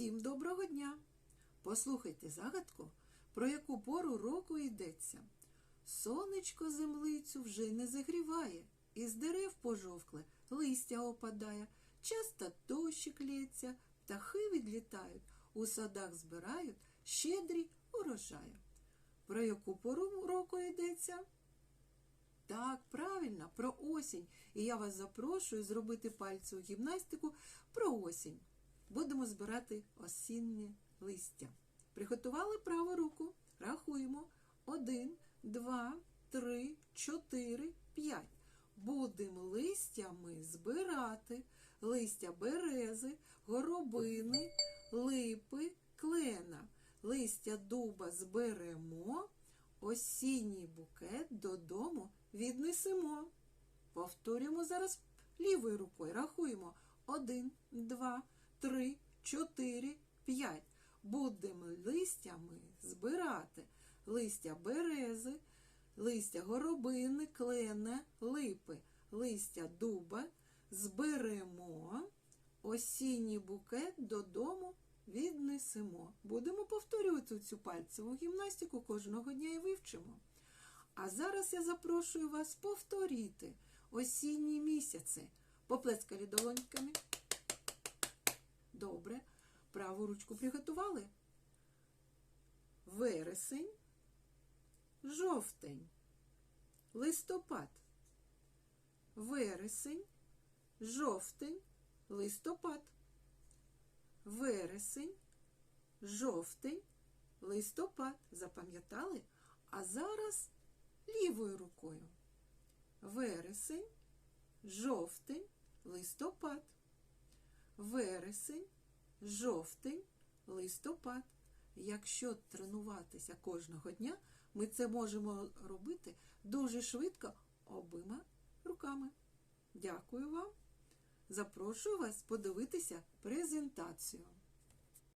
Всім доброго дня! Послухайте загадку, про яку пору року йдеться. Сонечко землицю вже не загріває, із дерев пожовкле листя опадає, часто дощик лється, птахи відлітають, у садах збирають щедрі урожаї. Про яку пору року йдеться? Так, правильно, про осінь. І я вас запрошую зробити пальцеву гімнастику про осінь. Будемо збирати осіннє листя. Приготували праву руку. Рахуємо. Один, два, три, чотири, п'ять. Будемо листями збирати листя берези, горобини, липи, клена. Листя дуба зберемо, осінній букет додому віднесемо. Повторюємо зараз лівою рукою. Рахуємо. Один, два, три, чотири, п'ять. Будемо листями збирати листя берези, листя горобини, клена, липи, листя дуба. Зберемо осінній букет додому віднесемо. Будемо повторювати цю пальцеву гімнастику кожного дня і вивчимо. А зараз я запрошую вас повторити осінні місяці. Поплескали долоньками. Праву ручку приготували. Вересень, жовтень, листопад. Вересень, жовтень, листопад. Вересень, жовтень, листопад. Запам'ятали? А зараз лівою рукою. Вересень, жовтень, листопад. Вересень, жовтень, листопад. Якщо тренуватися кожного дня, ми це можемо робити дуже швидко обома руками. Дякую вам. Запрошую вас подивитися презентацію.